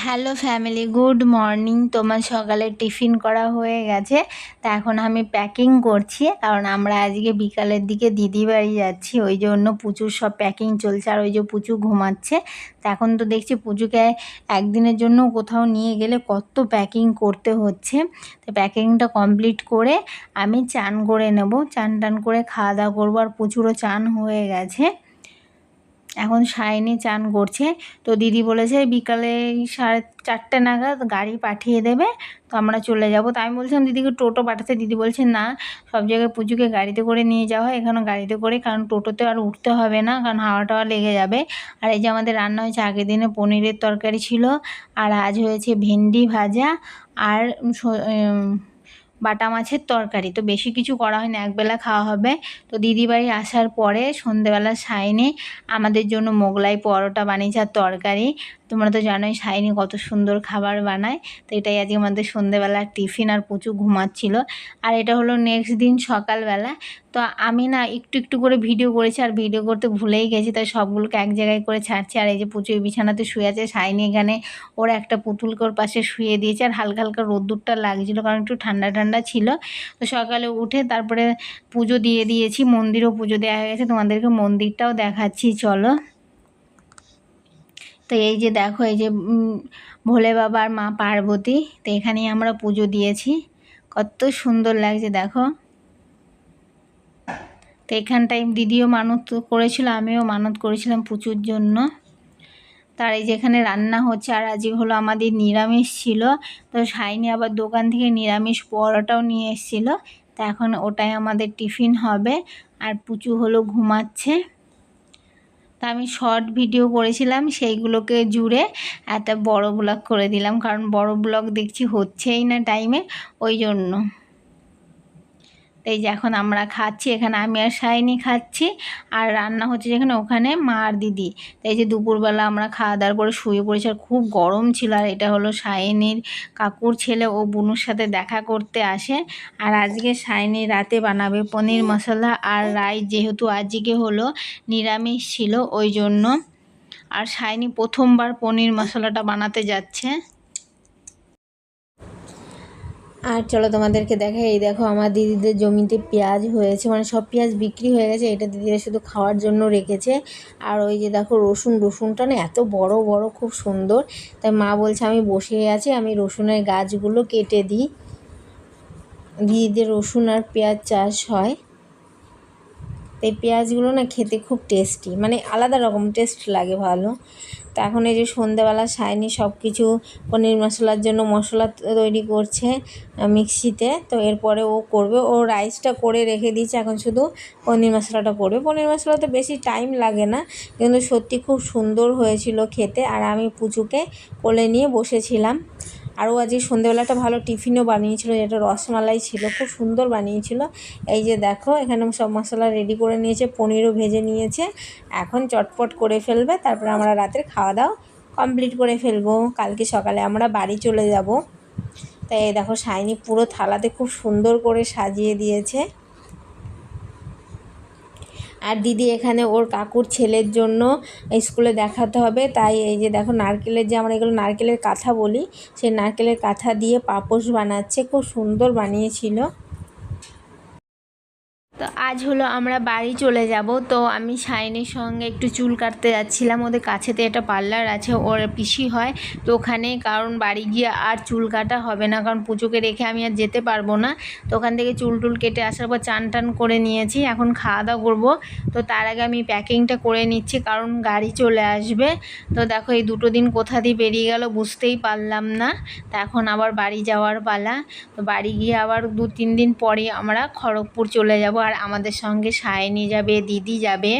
Hello family good morning তোমার সকালে tiffin করা হয়ে গেছে। তা এখন আমি প্যাকিং করছি। কারণ আমরা আজকে বিকালের দিকে দিদি বাড়ি যাচ্ছি। ওই জন্য পুচুর সব প্যাকিং চলছে। আর ওই যে পুচু ঘুমাচ্ছে। তা এখন তো দেখছি পুচুকে একদিনের জন্য কোথাও নিয়ে গেলে কত প্যাকিং করতে হচ্ছে। তো প্যাকিংটা কমপ্লিট করে আমি চান করে নেব। চান টান করে খাওয়া দাওয়া করব। আর পুচুরও চান হয়ে গেছে। এখন সায়নি চান করছে। তো দিদি বলেছে, বিকালে সাড়ে চারটে নাগাদ গাড়ি পাঠিয়ে দেবে, তো আমরা চলে যাব। তো আমি বলছিলাম, দিদিকে টোটো পাঠাতে। দিদি বলছে, না, সব জায়গায় পুজোকে গাড়িতে করে নিয়ে যাওয়া হয়, এখানে গাড়িতে করে, কারণ টোটোতে আর উঠতে হবে না, কারণ হাওয়া টাওয়া লেগে যাবে। আর এই যে আমাদের রান্না হয়েছে, আগের দিনে পনিরের তরকারি ছিল, আর আজ হয়েছে ভেন্ডি ভাজা, আর বাটা মাছের তরকারি। তো বেশি কিছু করা হয় না একবেলা খাওয়া হবে। তো দিদিবাড়ি আসার পরে সন্ধেবেলা সাইনে আমাদের জন্য মোগলাই পরোটা বানিয়েছে আর তরকারি। তোমরা তো জানোই সাইনি কত সুন্দর খাবার বানায়। তো এটাই আজকে আমাদের সন্ধেবেলা টিফিন আর প্রচুর ঘুমাচ্ছিল। আর এটা হলো নেক্সট দিন সকালবেলা। তো আমি না একটু একটু করে ভিডিও করেছি আর ভিডিও করতে ভুলেই গেছি, তাই সবগুলোকে এক জায়গায় করে ছাড়ছি। আর এই যে পুচু বিছানাতে শুয়ে আছে সাইনি এখানে ওরা একটা পুতুলকে ওর পাশে শুয়ে দিয়েছে আর হালকা হালকা রোদ্দুরটা লাগছিল কারণ একটু ঠান্ডা ঠান্ডা ছিল। তো সকালে উঠে তারপরে পুজো দিয়ে দিয়েছি, মন্দিরও পুজো দেওয়া হয়ে গেছে, তোমাদেরকে মন্দিরটাও দেখাচ্ছি, চলো। তো এই যে দেখো, এই যে ভোলে বাবার মা পার্বতী, তো এখানেই আমরা পুজো দিয়েছি। কত সুন্দর লাগছে, দেখো। তো এখানটায় দিদিও মানত করেছিল, আমিও মানত করেছিলাম পুজোর জন্য। তার এই যেখানে রান্না হচ্ছে, আর আজকে হলো আমাদের নিরামিষ ছিল। তো সাইনি আবার দোকান থেকে নিরামিষ পরোটাও নিয়ে এসেছিল। তো এখন ওটাই আমাদের টিফিন হবে, আর পুচু হলো ঘুমাচ্ছে। তা আমি শর্ট ভিডিও করেছিলাম, সেইগুলোকে জুড়ে একটা বড় ব্লগ করে দিলাম, কারণ বড় ব্লগ দেখছি হচ্ছেই না টাইমে ওই জন্য। এই যে এখন আমরা খাচ্ছি, এখানে আমি আর সাইনি খাচ্ছি, আর রান্না হচ্ছে যেখানে ওখানে মা আর দিদি। এই যে দুপুরবেলা আমরা খাওয়া দাওয়ার পরে শুয়ে পড়েছি, আর খুব গরম ছিল, আর এটা হলো সাইনির কাকুর ছেলে, ও বুনুর সাথে দেখা করতে আসে। আর আজকে সাইনি রাতে বানাবে পনির মশলা, আর রাইস যেহেতু আজকে হলো নিরামিষ ছিল, ওই জন্য। আর সাইনি প্রথমবার পনির মশলাটা বানাতে যাচ্ছে। আর চলো তোমাদেরকে দেখে এই দেখো আমার দিদিদের জমিতে পেঁয়াজ হয়েছে মানে সব পেঁয়াজ বিক্রি হয়ে গেছে, এটা দিদিরা শুধু খাওয়ার জন্য রেখেছে। আর ওই যে দেখো রসুন, রসুনটা না এত বড় বড়, খুব সুন্দর। তাই মা বলছে আমি বসে আছি, আমি রসুনের গাছগুলো কেটে দিই। দিদিদের রসুন আর পেঁয়াজ চাষ হয়। তাই পেঁয়াজগুলো না খেতে খুব টেস্টি মানে আলাদা রকম টেস্ট লাগে ভালো। তো এখন এই যে সন্ধেবেলা সায়নি সব কিছু পনির মশলার জন্য মশলা তৈরি করছে মিক্সিতে। তো এরপরে ও করবে, ও রাইসটা করে রেখে দিয়েছে, এখন শুধু পনির মশলাটা করবে। পনির মশলা তো বেশি টাইম লাগে না, কিন্তু সত্যি খুব সুন্দর হয়েছিল খেতে। আর আমি পুচুকে কোলে নিয়ে বসেছিলাম। আরও আজকে সন্ধেবেলাটা ভালো টিফিনও বানিয়েছিল, যেটা রসমালাই ছিল, খুব সুন্দর বানিয়েছিল। এই যে দেখো, এখানে সব মশলা রেডি করে নিয়েছে, পনিরও ভেজে নিয়েছে। এখন চটপট করে ফেলবে, তারপরে আমরা রাতের খাওয়া দাওয়া কমপ্লিট করে ফেলব। কালকে সকালে আমরা বাড়ি চলে যাব। তাই দেখো সাইনি পুরো থালাতে খুব সুন্দর করে সাজিয়ে দিয়েছে। আর দিদি এখানে ওর কাকুর ছেলের জন্য স্কুলে দেখাতে হবে। তাই এই যে দেখো নারকেলের যে আমরা এগুলো নারকেলের কাঁথা বলি, সেই নারকেলের কাঁথা দিয়ে পাপোশ বানাচ্ছে। খুব সুন্দর বানিয়েছিল। তো আজ হলো আমরা বাড়ি চলে যাব। তো আমি শাইনের সঙ্গে একটু চুল কাটতে যাচ্ছিলাম। ওদের কাছেতে একটা পার্লার আছে, ওর পিসি হয়। তো ওখানে কারণ বাড়ি গিয়ে আর চুল কাটা হবে না, কারণ পুজোকে রেখে আমি আর যেতে পারব না। তো ওখান থেকে চুল টুল কেটে আসার পর চান টান করে নিয়েছি। এখন খাওয়া দাওয়া করব। তো তার আগে আমি প্যাকিংটা করে নিচ্ছি, কারণ গাড়ি চলে আসবে। তো দেখো এই দুটো দিন কোথা দিয়ে বেরিয়ে গেল বুঝতেই পারলাম না। তো এখন আবার বাড়ি যাওয়ার পালা। তো বাড়ি গিয়ে আবার দু তিন দিন পরে আমরা খড়গপুর চলে যাব। আর আমাদের সঙ্গে সায়নি যাবে দিদি যাবে।